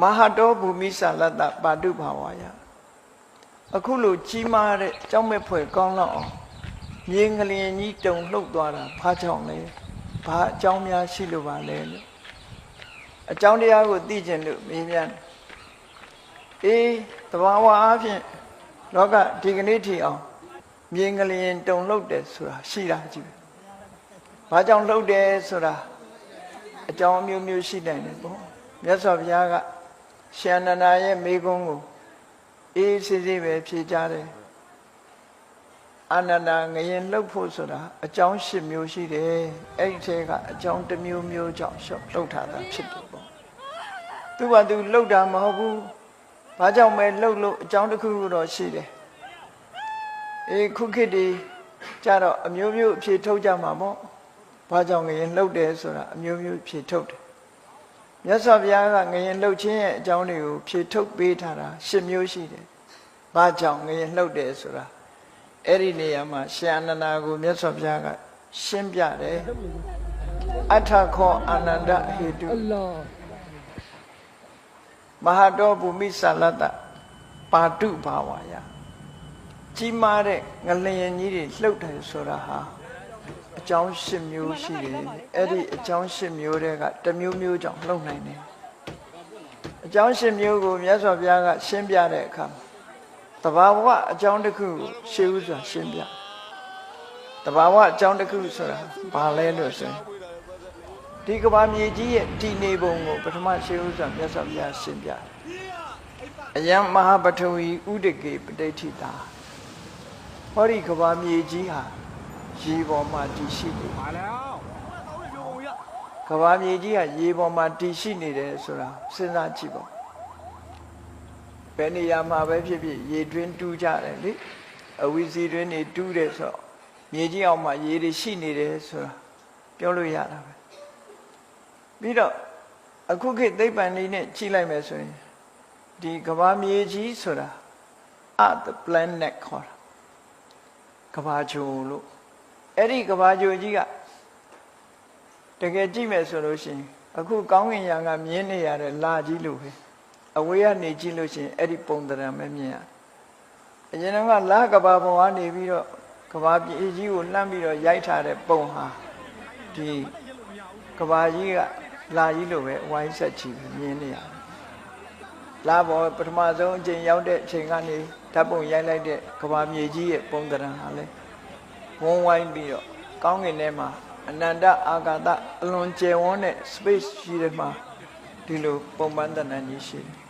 မဟာတောဘူမိဆာလတ္တပါတုဘာဝါယအခုလိုကြီးမားတဲ့ကြောက်မဲ့ဖွယ်ကောင်းလောက်အောင်မြေငလျင်ကြီးတုံလှုပ်သွားတာဘာကြောင့်လဲဘာအကြောင်းများရှိလို့ပါလဲလို့အကြောင်းတရားကိုသိကျင်လို့မေးမြန်းတယ်အေးတဘာဝအားဖြင့်လောကဒီကနေ့ထိအောင်မြေငလျင်တုံလှုပ်တယ်ဆိုတာရှိတာကြည့်ပဲဘာကြောင့်လှုပ်တယ်ဆိုတာအကြောင်းအမျိုးမျိုးရှိနိုင်တယ်ပေါ့ မြတ်စွာဘုရားကရှင်အနန္ဒာရဲ့မိကုံးကိုအေးစစ်စစ်ပဲဖြေကြတယ်အနန္ဒာငရင်လှုပ်ဖို့ဆိုတာအကြောင်း၈မျိုးရှိတယ်အဲ့ဒီထဲကအကြောင်းတစ်မျိုးမျိုးကြောင့်ရှော့လှုပ်ထားတာဖြစ်တယ်ပေါ့သူကသူလှုပ်တာမဟုတ်ဘူးဘာကြောင့်ပဲလှုပ်လို့အကြောင်းတစ်ခုခုတော့ရှိတယ်အေးခုခေတ်ဒီကြတော့အမျိုးမျိုးအဖြေထုတ်ကြမှာပေါ့ဘာကြောင့်ငရင်လှုပ်တယ်ဆိုတာအမျိုးမျိုးဖြေထုတ်တယ် မြတ်စွာဘုရားကငရင်လှုပ်ခြင်းရဲ့အကြောင်းတွေကိုဖြေထုတ်ပေးထားတာ၈မျိုးရှိတယ်ဘာကြောင့်ငရင်လှုပ်တယ်ဆိုတာအဲ့ဒီနေရာမှာရှင်အနန္ဒာကိုမြတ်စွာဘုရားကရှင်းပြတယ်အထခောအာနန္ဒဟေတု Allah မဟာတောဘူမိဆာလတ္တပါတုဘာဝါယကြီးမားတဲ့ငလျင်ကြီးတွေလှုပ်တယ်ဆိုတာဟာ အကြောင်း၈မျိုးရှိတယ်အဲ့ဒီအကြောင်း၈မျိုးတွေကတစ်မျိုးမျိုးကြောင့်လှုပ်နိုင်တယ်အကြောင်း၈မျိုးကိုမြတ်စွာဘုရားကရှင်းပြတဲ့အခါမှာတဘာဝအကြောင်းတစ်ခုကိုရှင်းဥစွာရှင်းပြတဘာဝအကြောင်းတစ်ခုဆိုတာဘာလဲလို့ဆိုရင်ဒီကဘာမြေကြီးရဲ့တည်နေပုံကိုပထမရှင်းဥစွာမြတ်စွာဘုရားရှင်းပြတယ်အယံမဟာပထဝီဥဒကေပဋိဋ္ဌိတာဟောဒီကဘာမြေကြီးဟာ ရေပေါ်မှာတည်ရှိနေပါလားကဘာမြေကြီးကရေပေါ်မှာတည်ရှိနေတယ်ဆိုတာစဉ်းစားကြည့်ပါဘယ်နေရာမှာပဲဖြစ်ဖြစ်ရေတွင်းတူးကြတယ်လေအဝီစီတွင်းနေတူးတယ်ဆိုတော့မြေကြီးအောင်မှာရေတွေရှိနေတယ်ဆိုတာပြောလို့ရတာပဲပြီးတော့အခုခေတ်သိပ္ပံလေးနဲ့ကြည့်လိုက်မယ်ဆိုရင်ဒီကဘာမြေကြီးဆိုတာ at the planet ခေါ်တာကဘာဂျုံလို့ အဲ့ဒီကဘာဂျိုကြီးကတကယ်ကြည့်မယ်ဆိုလို့ရှိရင်အခုကောင်းကင်ယံကမြင်းနေရတဲ့လာကြီးလို့ပဲအဝေးကနေကြည့်လို့ရှိရင်အဲ့ဒီပုံသဏ္ဍာန်ပဲမြင်ရအရင်ကလာကဘာပုံကနေပြီးတော့ကဘာပြည်ကြီးကိုလှမ်းပြီးတော့ရိုက်ထားတဲ့ပုံဟာဒီကဘာကြီးကလာကြီးလို့ပဲဝိုင်းဆက်ချီပဲမြင်နေရတယ်လာဘောပထမဆုံးအချိန်ရောက်တဲ့အချိန်ကနေဓာတ်ပုံရိုက်လိုက်တဲ့ကဘာမြေကြီးရဲ့ပုံသဏ္ဍာန်ဟာလဲ ဝုန်းဝိုင်းပြီးတော့ကောင်းကင်ထဲမှာအနန္တအာဂါတအလွန်ကျယ်ဝန်းတဲ့ space ရှိတဲ့မှာဒီလိုပုံပန်းတဏ္ဍာန်ကြီးရှိတယ်